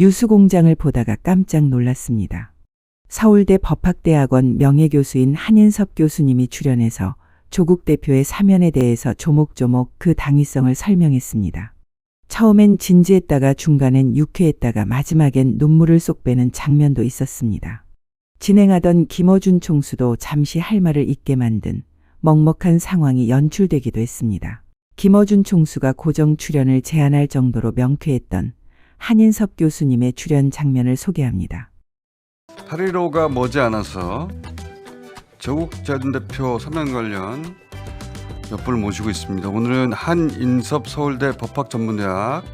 뉴스공장을 보다가 깜짝 놀랐습니다. 서울대 법학대학원 명예교수인 한인섭 교수님이 출연해서 조국 대표의 사면에 대해서 조목조목 그 당위성을 설명했습니다. 처음엔 진지했다가 중간엔 유쾌했다가 마지막엔 눈물을 쏙 빼는 장면도 있었습니다. 진행하던 김어준 총수도 잠시 할 말을 잊게 만든 먹먹한 상황이 연출되기도 했습니다. 김어준 총수가 고정 출연을 제안할 정도로 명쾌했던 한인섭 교수님의 출연 장면을 소개합니다. 8.15가 머지않아서 조국 전 대표 사면 관련 몇 분을 모시고 있습니다. 오늘은 한인섭 서울대 법학전문대학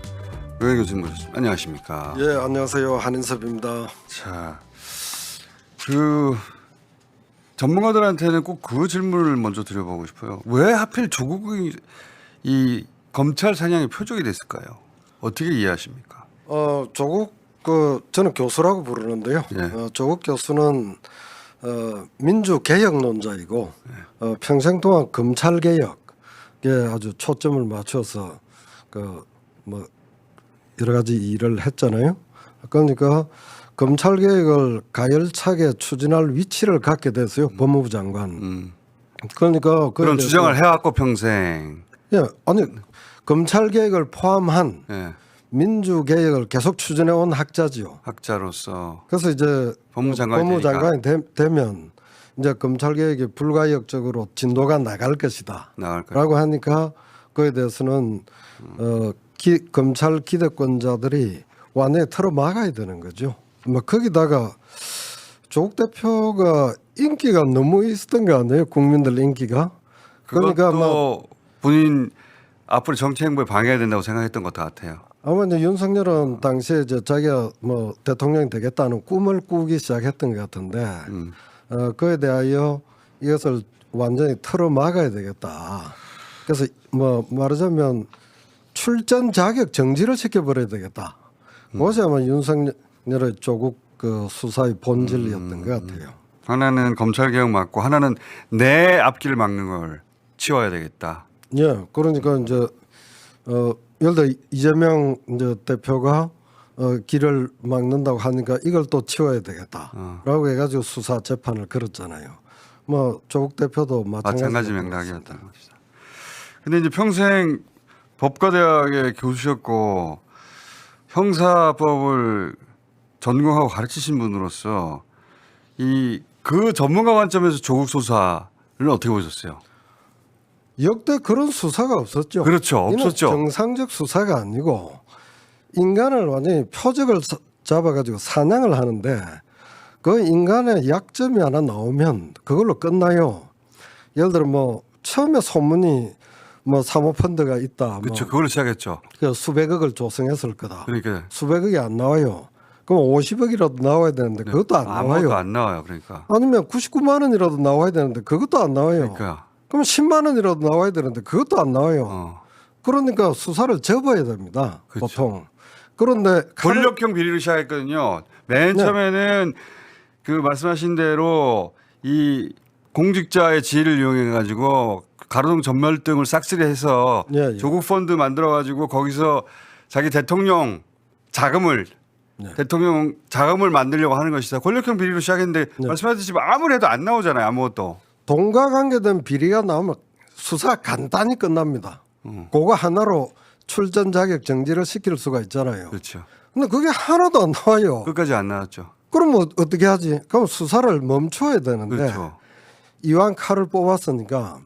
명예교수님 모셨습니다. 안녕하십니까? 예, 안녕하세요. 한인섭입니다. 자, 그 전문가들한테는 꼭 그 질문을 먼저 드려보고 싶어요. 왜 하필 조국이 이 검찰 사냥의 표적이 됐을까요? 어떻게 이해하십니까? 어, 조국 그 저는 교수라고 부르는데요. 예. 어, 조국 교수는 어, 민주 개혁론자이고 어, 평생 동안 검찰 개혁에 아주 초점을 맞춰서 그 뭐 여러 가지 일을 했잖아요. 그러니까 검찰 개혁을 가열차게 추진할 위치를 갖게 됐어요. 법무부 장관. 음, 그러니까 그런 주장을 해왔고 평생. 예, 아니 검찰 개혁을 포함한 예, 민주 개혁을 계속 추진해 온 학자지요. 학자로서 그래서 이제 법무장관이 법무장관이 되, 면 이제 검찰 개혁이 불가역적으로 진도가 나갈 것이다. 나갈 거예요. 라고 하니까 그에 대해서는 어, 기, 검찰 기득권자들이 완전히 틀어 막아야 되는 거죠. 뭐 거기다가 조국 대표가 인기가 너무 있었던 거 아니에요? 국민들 인기가. 그러니까 막 본인 앞으로 정치 행보에 방해해야 된다고 생각했던 것 같아요. 아마 이제 윤석열은 당시에 이제 자기가 뭐 대통령이 되겠다는 꿈을 꾸기 시작했던 것 같은데 음. 어, 그에 대하여 이것을 완전히 틀어 막아야 되겠다. 그래서 뭐 말하자면 출전 자격 정지를 시켜버려야 되겠다. 그것이 아마 윤석열의 조국 그 수사의 본질이었던 것 같아요. 하나는 검찰 개혁 막고 하나는 내 앞길을 막는 걸 치워야 되겠다. 예, 그러니까 이제 어 예를 들어 이재명 이제 대표가 어 길을 막는다고 하니까 이걸 또 치워야 되겠다라고 해가지고 수사 재판을 걸었잖아요. 뭐 조국 대표도 마찬가지. 마찬가지 맥락이었다는 것이다. 근데 이제 평생 법과대학의 교수셨고 형사법을 전공하고 가르치신 분으로서 이 그 전문가 관점에서 조국 수사를 어떻게 보셨어요? 역대 그런 수사가 없었죠. 그렇죠. 없었죠. 정상적 수사가 아니고 인간을 완전히 표적을 사- 잡아가지고 사냥을 하는데 그 인간의 약점이 하나 나오면 그걸로 끝나요. 예를 들어 뭐 처음에 소문이 뭐 사모펀드가 있다. 뭐 그렇죠. 그걸로 시작했죠. 그 수백억을 조성했을 거다. 그러니까 수백억이 안 나와요. 그럼 50억이라도 나와야 되는데 그것도 안 아무것도 나와요. 안 나와요. 그러니까. 아니면 99만 원이라도 나와야 되는데 그것도 안 나와요. 그러니까. 그럼 10만 원이라도 나와야 되는데 그것도 안 나와요. 어. 그러니까 수사를 접어야 됩니다. 그렇죠. 보통. 그런데 권력형 비리를 시작했거든요. 맨 네. 처음에는 그 말씀하신 대로 이 공직자의 지위를 이용해 가지고 가로등 전멸 등을 싹쓸이해서 예, 예. 조국 펀드 만들어 가지고 거기서 자기 대통령 자금을 네. 대통령 자금을 만들려고 하는 것이다. 권력형 비리로 시작했는데 네. 말씀하셨듯이 아무리 해도 안 나오잖아요. 아무것도. 돈과 관계된 비리가 나오면 수사 간단히 끝납니다. 음. 그거 하나로 출전 자격 정지를 시킬 수가 있잖아요. 그렇죠. 근데 그게 하나도 안 나와요. 끝까지 안 나왔죠. 그럼 뭐 어떻게 하지? 그럼 수사를 멈춰야 되는데 그렇죠. 이왕 칼을 뽑았으니까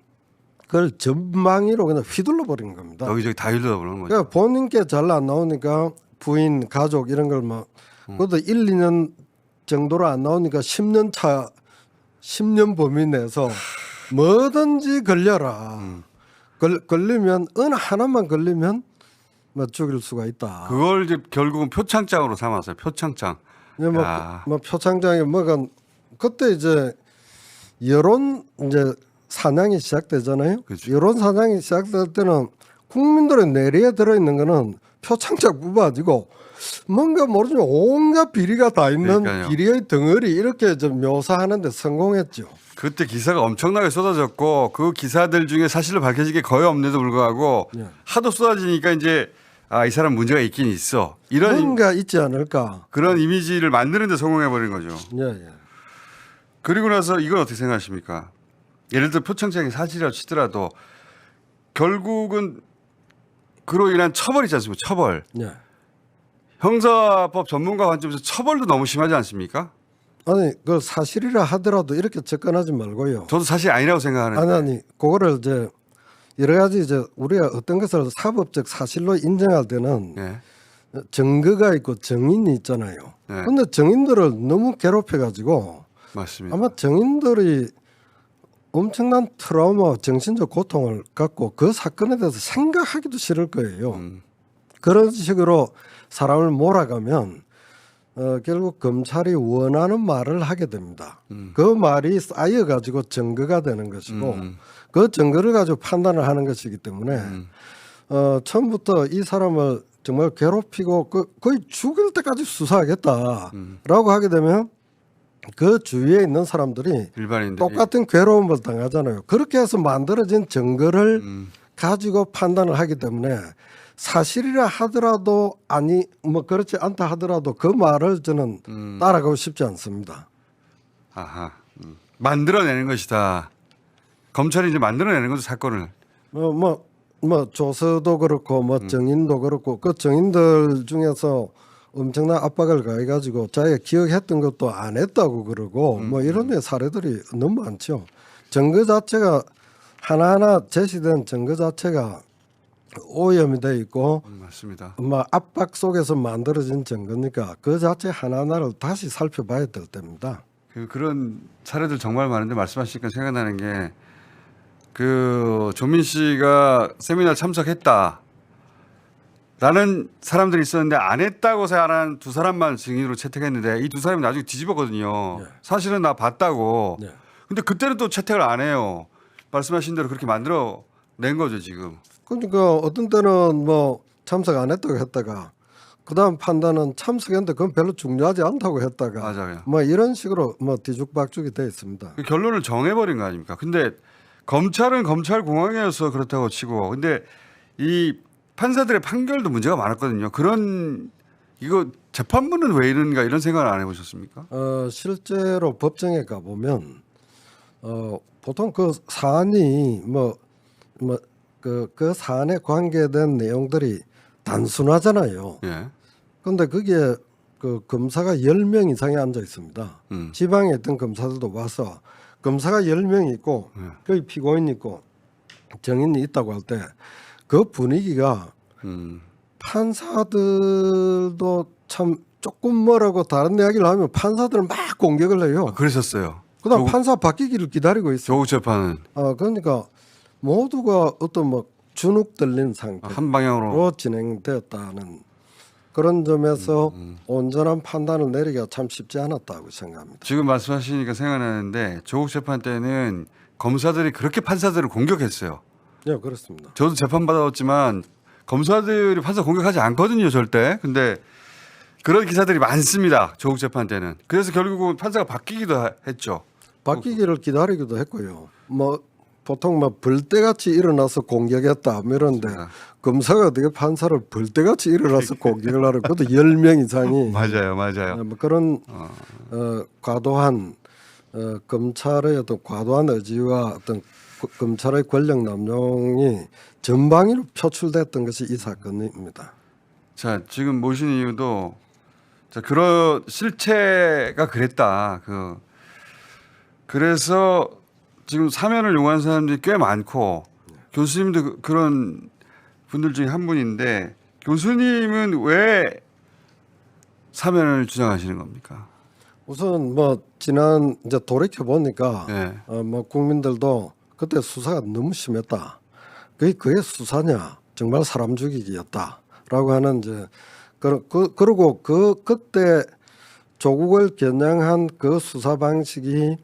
그걸 전망위로 그냥 휘둘러 버린 겁니다. 여기저기 다 흘러보는 거죠. 그러니까 본인께 잘 안 나오니까 부인, 가족 이런 걸막 그것도 1, 2년 정도로 안 나오니까 10년 차 10년 범위 내에서 뭐든지 걸려라. 걸, 걸리면 어느 하나만 걸리면 뭐 죽일 수가 있다. 그걸 이제 결국은 표창장으로 삼았어요. 표창장. 이제 뭐, 야. 뭐 표창장에 뭐가 그때 이제 여론 이제 사냥이 시작되잖아요. 그렇죠. 여론 사냥이 시작될 때는 국민들의 내리에 들어 있는 거는 표창장뿐아니고 뭔가 모르지만 온갖 비리가 다 있는 그러니까요. 비리의 덩어리 이렇게 좀 묘사하는데 성공했죠. 그때 기사가 엄청나게 쏟아졌고 그 기사들 중에 사실로 밝혀진 게 거의 없는데도 불구하고 예. 하도 쏟아지니까 이제 아 이 사람 문제가 있긴 있어 이런 임- 뭔가 있지 않을까? 그런 이미지를 만드는데 성공해 버린 거죠. 예, 예. 그리고 나서 이건 어떻게 생각하십니까? 예를 들어 표창장이 사실이라고 치더라도 결국은 그로 인한 처벌이지 않습니까? 처벌. 예. 형사법 전문가 관점에서 처벌도 너무 심하지 않습니까? 아니 그 사실이라 하더라도 이렇게 접근하지 말고요. 저도 사실 아니라고 생각하는데. 아니 아니 그거를 이제 여러 가지 이제 우리가 어떤 것을 사법적 사실로 인정할 때는 예. 증거가 있고 정인이 있잖아요. 네. 근데 정인들을 너무 괴롭혀 가지고 맞습니다. 아마 정인들이 엄청난 트라우마, 정신적 고통을 갖고 그 사건에 대해서 생각하기도 싫을 거예요. 음, 그런 식으로 사람을 몰아가면 어, 결국 검찰이 원하는 말을 하게 됩니다. 음. 그 말이 쌓여 가지고 증거가 되는 것이고 음. 그 증거를 가지고 판단을 하는 것이기 때문에 음. 어, 처음부터 이 사람을 정말 괴롭히고 그, 거의 죽일 때까지 수사하겠다라고 음. 하게 되면 그 주위에 있는 사람들이 일반인들이 똑같은 괴로움을 당하잖아요. 그렇게 해서 만들어진 증거를 음, 가지고 판단을 하기 때문에 사실이라 하더라도 아니 뭐 그렇지 않다 하더라도 그 말을 저는 음. 따라가고 싶지 않습니다. 아하. 음. 만들어내는 것이다. 검찰이 이제 만들어내는 거죠 사건을. 뭐 뭐 뭐 조서도 그렇고 뭐 정인도 그렇고 그 정인들 중에서 엄청난 압박을 가해가지고 자기가 기억했던 것도 안 했다고 그러고 뭐 이런 데 사례들이 너무 많죠. 증거 자체가 하나하나 제시된 증거 자체가 오염이 돼 있고 음, 맞습니다. 뭐 압박 속에서 만들어진 증거니까 그 자체 하나하나를 다시 살펴봐야 될 때입니다. 그 그런 사례들 정말 많은데 말씀하시니까 생각나는 게 그 조민 씨가 세미나 참석했다. 라는 사람들이 있었는데 안 했다고 생각하는 두 사람만 증인으로 채택했는데 이 두 사람이 나중에 뒤집었거든요. 네. 사실은 나 봤다고. 네. 근데 그때는 또 채택을 안 해요. 말씀하신 대로 그렇게 만들어 낸 거죠 지금. 그러니까 어떤 때는 뭐 참석 안 했다고 했다가 그다음 판단은 참석했는데 그건 별로 중요하지 않다고 했다가 맞아요. 뭐 이런 식으로 뭐 뒤죽박죽이 돼 있습니다. 그 결론을 정해버린 거 아닙니까? 근데 검찰은 검찰 공항이어서 그렇다고 치고, 근데 이 판사들의 판결도 문제가 많았거든요. 그런 이거 재판부는 왜 이런가 이런 생각을 안 해보셨습니까? 어 실제로 법정에 가 보면 어 보통 그 사안이 뭐뭐 그 그 사안에 관계된 내용들이 단순하잖아요. 예. 근데 거기에 그 검사가 10명 이상이 앉아 있습니다. 음. 지방에 있던 검사들도 와서 검사가 10명 있고 네. 거기 피고인 있고 정인이 있다고 할 때 그 분위기가 음. 판사들도 참 조금 뭐라고 다른 이야기를 하면 판사들은 막 공격을 해요. 아, 그랬었어요. 그다음 조국- 판사 바뀌기를 기다리고 있어. 조국 재판은 아 그러니까 모두가 어떤 뭐 주눅 들린 상태로 한 방향으로 진행되었다는 그런 점에서 음, 온전한 판단을 내리기가 참 쉽지 않았다고 생각합니다. 지금 말씀하시니까 생각나는데 조국 재판 때는 검사들이 그렇게 판사들을 공격했어요. 네 그렇습니다. 저도 재판 받아왔지만 검사들이 판사 공격하지 않거든요, 절대. 근데 그런 기사들이 많습니다. 조국 재판 때는. 그래서 결국은 판사가 바뀌기도 하- 했죠. 바뀌기를 기다리기도 했고요. 뭐 보통 뭐 벌떼같이 일어나서 공격했다 뭐 이런데 맞습니다. 검사가 어떻게 판사를 벌떼같이 일어나서 공격을 하려 그것도 10명 이상이 맞아요, 맞아요. 어, 뭐 그런 어, 어, 과도한 어, 검찰의 어떤 과도한 의지와 어떤 그- 검찰의 권력 남용이 전방위로 표출됐던 것이 이 사건입니다. 자, 지금 모신 이유도 자, 그런 실체가 그랬다. 그 그래서 지금 사면을 요구하는 사람들이 꽤 많고 교수님도 그- 그런 분들 중에 한 분인데 교수님은 왜 사면을 주장하시는 겁니까? 우선 뭐 지난 이제 돌이켜 보니까 네. 어, 뭐 국민들도 그때 수사가 너무 심했다. 그게 그게 수사냐? 정말 사람 죽이기였다라고 하는 이제 그, 그 그리고 그 그때 조국을 겨냥한 그 수사 방식이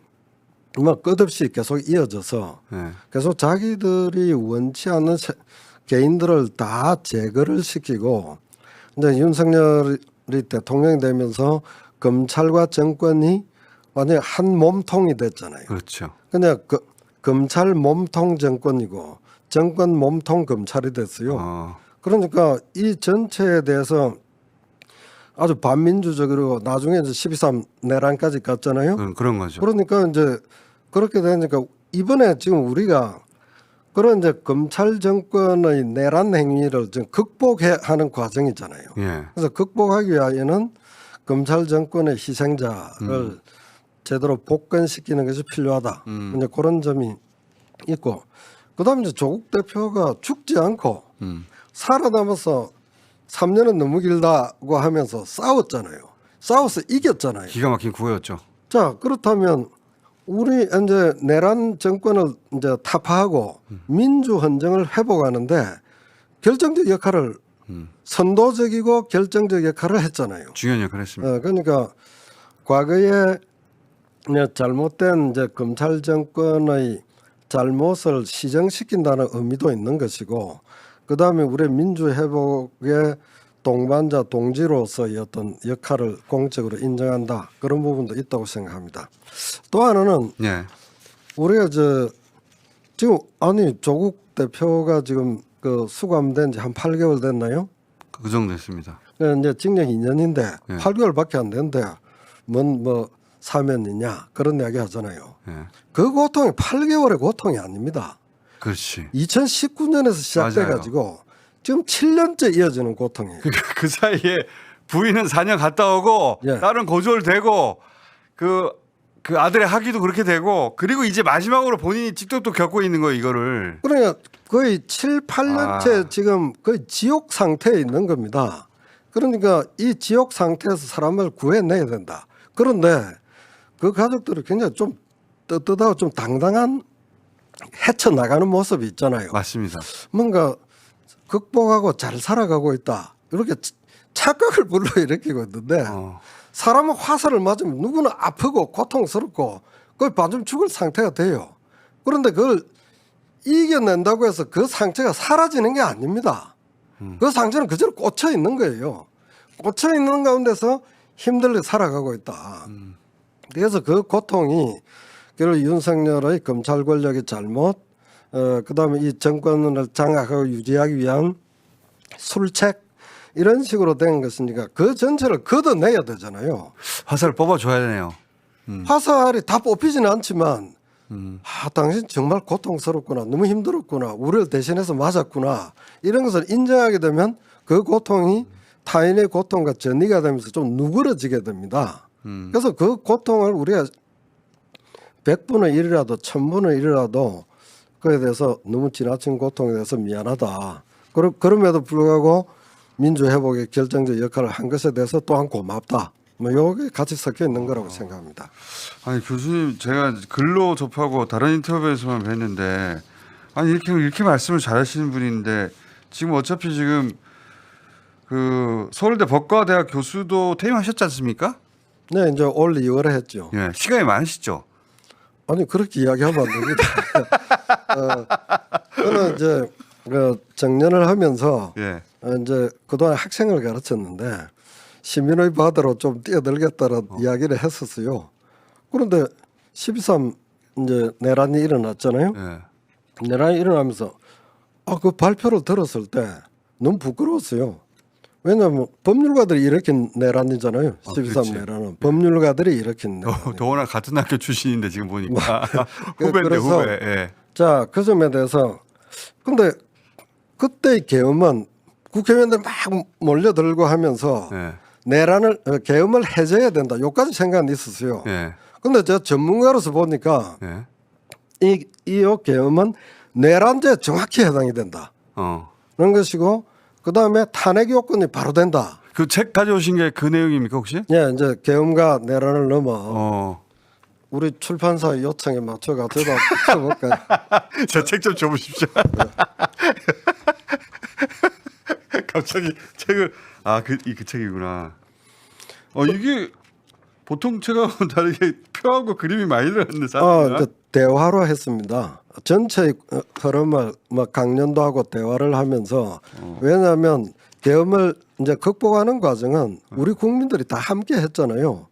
뭐 끝없이 계속 이어져서 네. 계속 자기들이 원치 않는 세- 개인들을 다 제거를 시키고 이제 윤석열이 대통령이 되면서 검찰과 정권이 완전히 한 몸통이 됐잖아요. 그렇죠. 그냥 그, 검찰 몸통 정권이고 정권 몸통 검찰이 됐어요. 어, 그러니까 이 전체에 대해서 아주 반민주적으로 나중에 이제 12.3 내란까지 갔잖아요. 그런, 그런 거죠. 그러니까 이제 그렇게 되니까 이번에 지금 우리가 그런 이제 검찰 정권의 내란 행위를 좀 극복해 하는 과정이잖아요. 예. 그래서 극복하기 위하여는 검찰 정권의 희생자를 제대로 복권시키는 것이 필요하다. 음. 이제 그런 점이 있고, 그다음에 이제 조국 대표가 죽지 않고 음. 살아남아서 3년은 너무 길다고 하면서 싸웠잖아요. 싸워서 이겼잖아요. 기가 막힌 구호였죠. 자 그렇다면 우리 이제 내란 정권을 이제 타파하고 민주 헌정을 회복하는데 결정적 역할을 음. 선도적이고 결정적 역할을 했잖아요. 중요한 역할을 했습니다. 어, 그러니까 과거에 잘못된 이제 검찰 정권의 잘못을 시정시킨다는 의미도 있는 것이고 그 다음에 우리 민주 회복의 동반자 동지로서의 어떤 역할을 공적으로 인정한다 그런 부분도 있다고 생각합니다. 또 하나는 예. 우리가 저 지금 아니 조국 대표가 지금 그 수감된 지 한 8개월 됐나요? 그 정도 됐습니다. 그 이제 징역 2년인데 예. 8개월밖에 안 됐는데 뭔뭐 사면이냐 그런 이야기 하잖아요. 예. 그 고통이 8개월의 고통이 아닙니다. 그렇지. 2019년에서 시작돼 가지고 지금 7년째 이어지는 고통이에요. 그, 그 사이에 부인은 4년 갔다 오고 예. 딸은 고졸되고 그, 그 아들의 학위도 그렇게 되고 그리고 이제 마지막으로 본인이 직접 또 겪고 있는 거예요 이거를. 그러니까 거의 7, 8년째 아. 지금 거의 지옥 상태에 있는 겁니다. 그러니까 이 지옥 상태에서 사람을 구해내야 된다. 그런데 그 가족들이 굉장히 좀 떳떳하고 좀 당당한 헤쳐나가는 모습이 있잖아요. 맞습니다. 뭔가 극복하고 잘 살아가고 있다. 이렇게 치- 착각을 불러일으키고 있는데 어. 사람은 화살을 맞으면 누구나 아프고 고통스럽고 거의 반쯤 죽을 상태가 돼요. 그런데 그걸 이겨낸다고 해서 그 상처가 사라지는 게 아닙니다. 그 상처는 그대로 꽂혀 있는 거예요. 꽂혀 있는 가운데서 힘들게 살아가고 있다. 그래서 그 고통이 결국 윤석열의 검찰 권력의 잘못, 어, 그다음에 이 정권을 장악하고 유지하기 위한 술책 이런 식으로 된 것이니까 그 전체를 걷어내야 되잖아요. 화살을 뽑아줘야 되네요. 화살이 다 뽑히지는 않지만 음. 아 당신 정말 고통스럽구나 너무 힘들었구나 우리를 대신해서 맞았구나 이런 것을 인정하게 되면 그 고통이 타인의 고통과 전이가 되면서 좀 누그러지게 됩니다. 음. 그래서 그 고통을 우리가 100분의 1이라도 1000분의 1이라도 그에 대해서 너무 지나친 고통에 대해서 미안하다. 그러, 그럼에도 불구하고 민주 회복의 결정적 역할을 한 것에 대해서 또한 고맙다. 뭐 요게 같이 섞여 있는 거라고 생각합니다. 아니 교수님 제가 글로 접하고 다른 인터뷰에서만 뵀는데 아니 이렇게 이렇게 말씀을 잘하시는 분인데 지금 어차피 지금 그 서울대 법과대학 교수도 퇴임하셨지 않습니까? 네, 이제 올 2월에 했죠. 예, 시간이 많으시죠. 아니 그렇게 이야기하면 안 됩니다. 어, 저는 이제 그 정년을 하면서 예, 어, 이제 그동안 학생을 가르쳤는데 시민의 바다로 좀 뛰어들겠다는 이야기를 했었어요. 그런데 12.3 이제 내란이 일어났잖아요. 예. 내란이 일어나면서 아 그 발표를 들었을 때 너무 부끄러웠어요. 왜냐하면 법률가들이 일으킨 내란이잖아요. 아, 12.3 그렇지. 내란은 법률가들이 일으킨 내란. 더, 더구나 같은 학교 출신인데 지금 보니까 그- 후배인데 그래서- 후배. 예. 자, 그 점에 대해서 근데 그때의 계엄은 국회의원들 막 몰려들고 하면서 예. 내란을 어, 계엄을 해제해야 된다. 요까지 생각은 있었어요. 예. 근데 제가 전문가로서 보니까 예. 이, 이 계엄은 내란죄에 정확히 해당이 된다. 어. 그런 것이고 그 다음에 탄핵 요건이 바로 된다. 그 책 가져오신 게 그 내용입니까 혹시? 예, 이제 계엄과 내란을 넘어 어. 우리 출판사 요청에 맞춰가 저도 쳐볼까요? 저 책 좀 줘보십시오. 갑자기 책을 아그 이그 책이구나. 어 이게 보통 책하고 다르게 표하고 그림이 많이 들었는데 어, 사실. 이제 대화로 했습니다. 전체 어, 흐름을 뭐 강연도 하고 대화를 하면서 왜냐하면 계엄을 이제 극복하는 과정은 우리 국민들이 다 함께 했잖아요.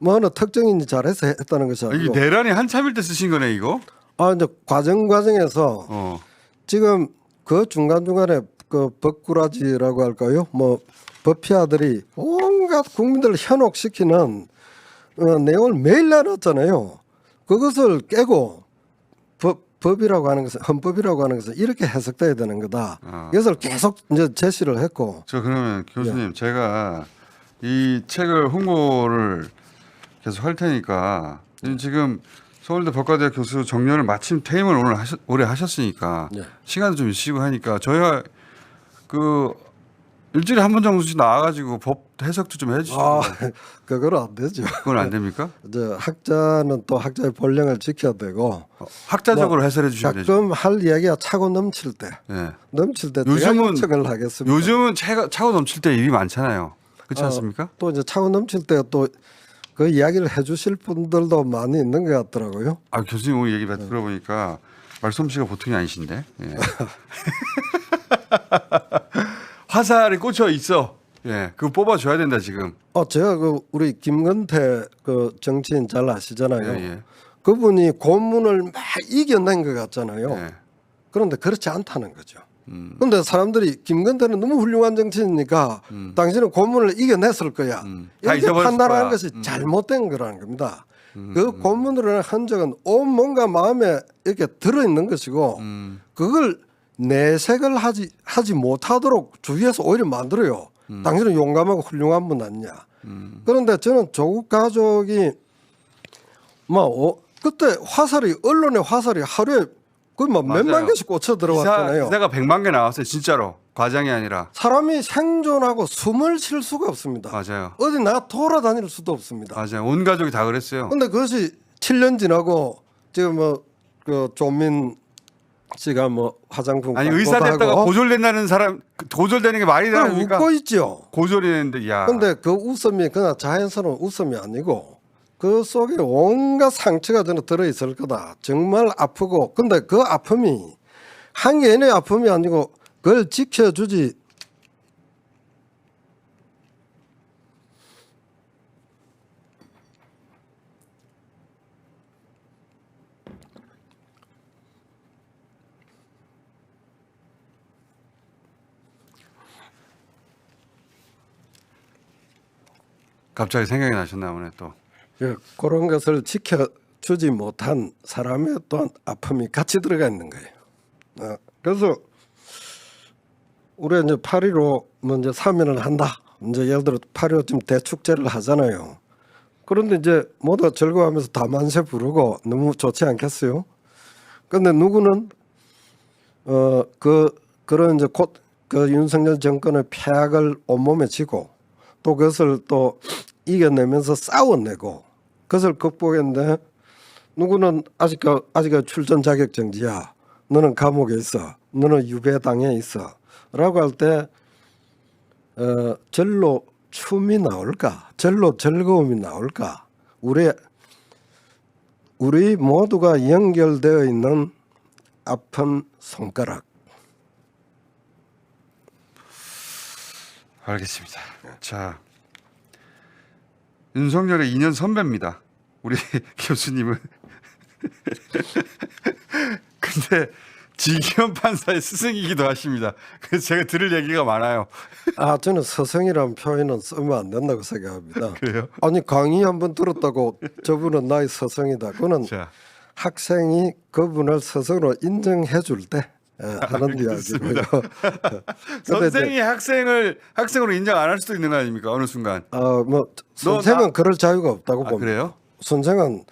뭐 어느 특정인이 잘해서 했다는 것이 아, 이게 아니고 내란이 한참일 때 쓰신 거네 이거. 아 이제 과정 과정에서 어. 지금 그 중간 중간에 그 법꾸라지라고 할까요? 뭐 법피아들이 온갖 국민들을 현혹시키는 어, 내용을 매일 내놨잖아요. 그것을 깨고 법, 법이라고 하는 것은 헌법이라고 하는 것은 이렇게 해석돼야 되는 거다. 아. 이것을 계속 이제 제시를 했고 저 그러면 교수님 예. 제가 이 책을 홍보를 계속 할 테니까 지금 서울대 법과대학 교수 정년을 마침 퇴임을 오늘 하셨, 올해 하셨으니까 예. 시간도 좀 있으시고 하니까 저희가 그 일주일에 한 번 정도씩 나와가지고 법 해석도 좀 해주시고 아 그거는 안 되죠. 그건 안 됩니까? 이제 학자는 또 학자의 본령을 지켜야 되고 어, 학자적으로 해설해 주시면 되죠. 가끔 할 이야기가 차고 넘칠 때 예. 넘칠 때 요즘은- 요청을 하겠습니다. 요즘은 차가, 차고 넘칠 때 일이 많잖아요. 그렇지 어, 않습니까? 또 이제 차고 넘칠 때또 그 이야기를 해주실 분들도 많이 있는 것 같더라고요. 아 교수님 오늘 얘기 네. 들어보니까 말솜씨가 보통이 아니신데 예. 화살이 꽂혀 있어. 예, 그거 뽑아줘야 된다 지금. 어 제가 그 우리 김건태 그 정치인 잘 아시잖아요. 예, 예. 그분이 고문을 막 이겨낸 것 같잖아요. 예. 그런데 그렇지 않다는 거죠. 음. 그런데 사람들이 김건태는 너무 훌륭한 정치인이니까 당신은 고문을 이겨냈을 거야. 음. 다 이렇게 판단하는 거야. 것이 음. 잘못된 거라는 겁니다. 그 고문으로 한 흔적은 온 뭔가 마음에 이렇게 들어 있는 것이고 음. 그걸 내색을 하지 하지 못하도록 주위에서 오히려 만들어요. 당신은 용감하고 훌륭한 분 아니냐. 음. 그런데 저는 조국 가족이 뭐 어, 그때 화살이 언론에 화살이 하루에 거의 뭐 몇만 맞아요. 개씩 꽂혀 들어왔잖아요. 기사, 기사 가 100만 개 나왔어요. 진짜로 과장이 아니라 사람이 생존하고 숨을 쉴 수가 없습니다. 맞아요. 어디 나 돌아다닐 수도 없습니다. 맞아요. 온 가족이 다 그랬어요. 근데 그것이 7년 지나고 지금 뭐그 조민 씨가 뭐 화장품 아니 광고도 의사 됐다가 하고 고졸된다는 사람 그 고졸되는 게 말이 되니까 웃고 있죠. 고졸이는데 야. 근데 그 웃음이 그냥 자연스러운 웃음이 아니고 그 속에 온갖 상처가 저는 들어 있을 거다. 정말 아프고 근데 그 아픔이 한 개인의 아픔이 아니고 그걸 지켜주지 갑자기 생각이 나셨나 보네 또. 예, 그런 것을 지켜주지 못한 사람의 또한 아픔이 같이 들어가 있는 거예요. 어, 그래서 우리 이제 8.15 먼저 사면을 한다. 이제 예를 들어 8.15 지금 대축제를 하잖아요. 그런데 이제 모두가 즐거워하면서 다 만세 부르고 너무 좋지 않겠어요? 근데 누구는 어 그 그런 이제 곧 그 윤석열 정권의 폐악을 온몸에 지고 또 그것을 또 이겨내면서 싸워내고 그것을 극복했는데 누구는 아직 아직 출전 자격 정지야. 너는 감옥에 있어. 너는 유배당에 있어.라고 할 때 어, 절로 춤이 나올까? 절로 즐거움이 나올까? 우리 우리 모두가 연결되어 있는 아픈 손가락. 알겠습니다. 자, 윤석열의 2년 선배입니다. 우리 교수님은. 근데 지기현 판사의 스승이기도 하십니다. 그래서 제가 들을 얘기가 많아요. 아 저는 서성이라는 표현은 쓰면 안 된다고 생각합니다. 그래요? 아니 강의 한 번 들었다고 저분은 나의 서성이다. 그거는 자, 학생이 그분을 스스로 인정해 줄 때 하는 이야기고요. 선생이 이제, 학생을 학생으로 인정 안 할 수도 있는 거 아닙니까? 어느 순간. 어, 뭐 선생은 나- 그럴 자유가 없다고 아, 봅니다. 그래요? 선생은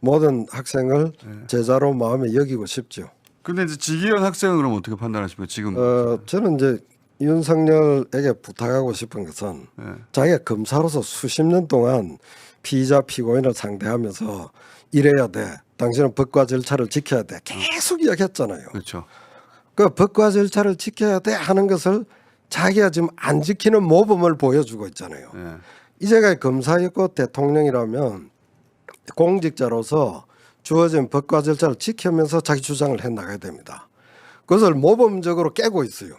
모든 학생을 네. 제자로 마음에 여기고 싶죠. 근데 이제 지기현 학생은 그럼 어떻게 판단하십니까? 지금 어, 저는 이제 윤석열에게 부탁하고 싶은 것은 예. 자기가 검사로서 수십 년 동안 피의자 피고인을 상대하면서 이래야 돼. 당신은 법과 절차를 지켜야 돼. 계속 이야기했잖아요. 그렇죠. 그 법과 절차를 지켜야 돼 하는 것을 자기가 지금 안 지키는 모범을 보여주고 있잖아요. 예. 이제가 검사였고 대통령이라면 공직자로서 주어진 법과 절차를 지키면서 자기 주장을 해 나가야 됩니다. 그것을 모범적으로 깨고 있어요.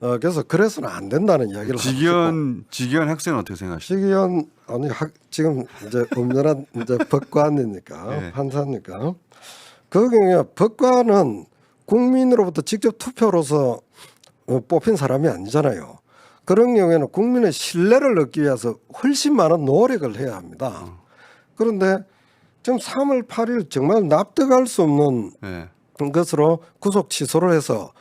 어, 그래서 그래서는 안 된다는 이야기를. 지기현 지기현 학생은 어떻게 생각하시죠? 지기현 아니 학, 지금 이제 엄연한 이제 법관이니까 네. 판사니까 그 경우에 법관은 국민으로부터 직접 투표로서 어, 뽑힌 사람이 아니잖아요. 그런 경우에는 국민의 신뢰를 얻기 위해서 훨씬 많은 노력을 해야 합니다. 그런데 지금 3월 8일 정말 납득할 수 없는 예. 것으로 구속 취소를 해서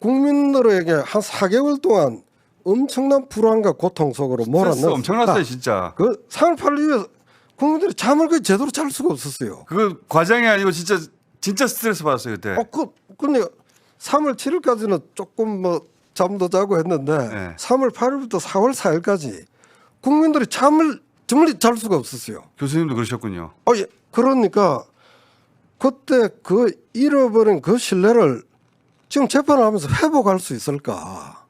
국민들에게 한 4개월 동안 엄청난 불안과 고통 속으로 몰아넣었습니다. 엄청났어요 진짜. 그 3월 8일 이후에 국민들이 잠을 거의 제대로 잘 수가 없었어요. 그 과장이 아니고 진짜 진짜 스트레스 받았어요 그때. 어, 그, 근데 3월 7일까지는 조금 뭐 잠도 자고 했는데 네. 3월 8일부터 4월 4일까지 국민들이 잠을 정말 잘 수가 없었어요. 교수님도 그러셨군요. 어, 예. 그러니까 그때 그 잃어버린 그 신뢰를 지금 재판을 하면서 회복할 수 있을까?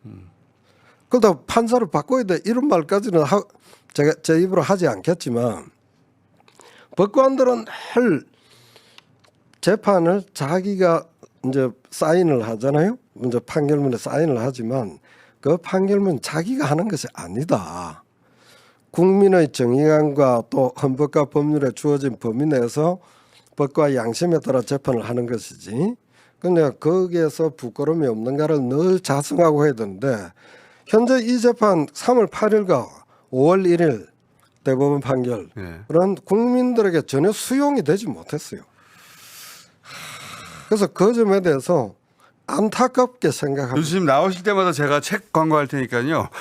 그러다 판사를 바꿔야 돼 이런 말까지는 하, 제가 제 입으로 하지 않겠지만 법관들은 늘 재판을 자기가 이제 사인을 하잖아요. 먼저 판결문에 사인을 하지만 그 판결문 자기가 하는 것이 아니다. 국민의 정의감과 또 헌법과 법률에 주어진 범위 내에서 법과 양심에 따라 재판을 하는 것이지. 근데 거기에서 부끄러움이 없는가를 늘 자성하고 해야 되는데 현재 이 재판 3월 8일과 5월 1일 대법원 판결 예. 그런 국민들에게 전혀 수용이 되지 못했어요. 그래서 그 점에 대해서 안타깝게 생각합니다. 교수님 나오실 때마다 제가 책 광고할 테니까요.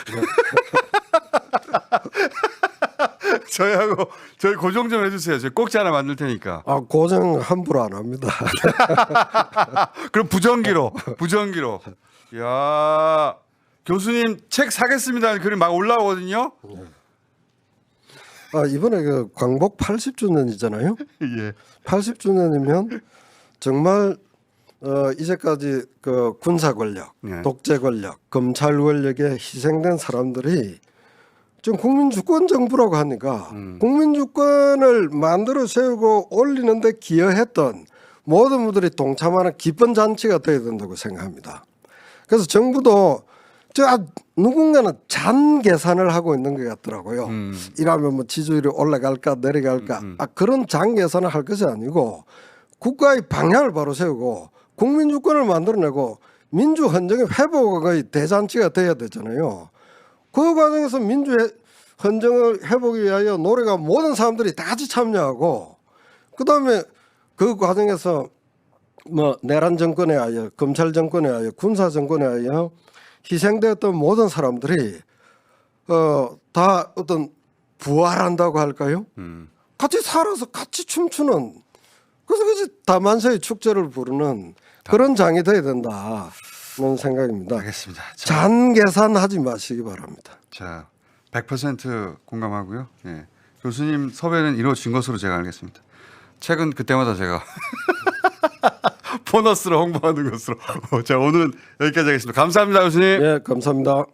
저희하고 저희 고정 좀 해주세요. 저희 꼭지 하나 만들 테니까. 아 고정 함부로 안 합니다. 그럼 부정기로 부정기로. 야 교수님 책 사겠습니다. 글이 막 올라오거든요. 아 이번에 그 광복 80주년이잖아요. 예. 80주년이면 정말 어, 이제까지 그 군사 권력, 네. 독재 권력, 검찰 권력에 희생된 사람들이 지금 국민 주권 정부라고 하니까 음. 국민 주권을 만들어 세우고 올리는데 기여했던 모든 분들이 동참하는 기쁜 잔치가 되어야 된다고 생각합니다. 그래서 정부도 저 아, 누군가는 잔 계산을 하고 있는 것 같더라고요. 음. 이러면 뭐 지지율이 올라갈까 내려갈까 음, 음. 아, 그런 장 계산을 할 것이 아니고 국가의 방향을 바로 세우고 국민 주권을 만들어내고 민주 헌정의 회복의 대잔치가 돼야 되잖아요. 그 과정에서 민주 헌정을 회복을 위하여 노래가 모든 사람들이 다 같이 참여하고 그다음에 그 과정에서 뭐 내란 정권에 의하여 검찰 정권에 의하여 군사 정권에 의하여 희생되었던 모든 사람들이 어 다 어떤 부활한다고 할까요? 음. 같이 살아서 같이 춤추는 그래서 그지 다만세의 축제를 부르는 그런 장이 돼야 된다는 생각입니다. 알겠습니다. 자, 잔 계산하지 마시기 바랍니다. 자 100% 공감하고요. 예. 교수님 섭외는 이루어진 것으로 제가 알겠습니다. 책은 그때마다 제가 보너스로 홍보하는 것으로. 자 오늘은 여기까지 하겠습니다. 감사합니다, 교수님. 예, 감사합니다.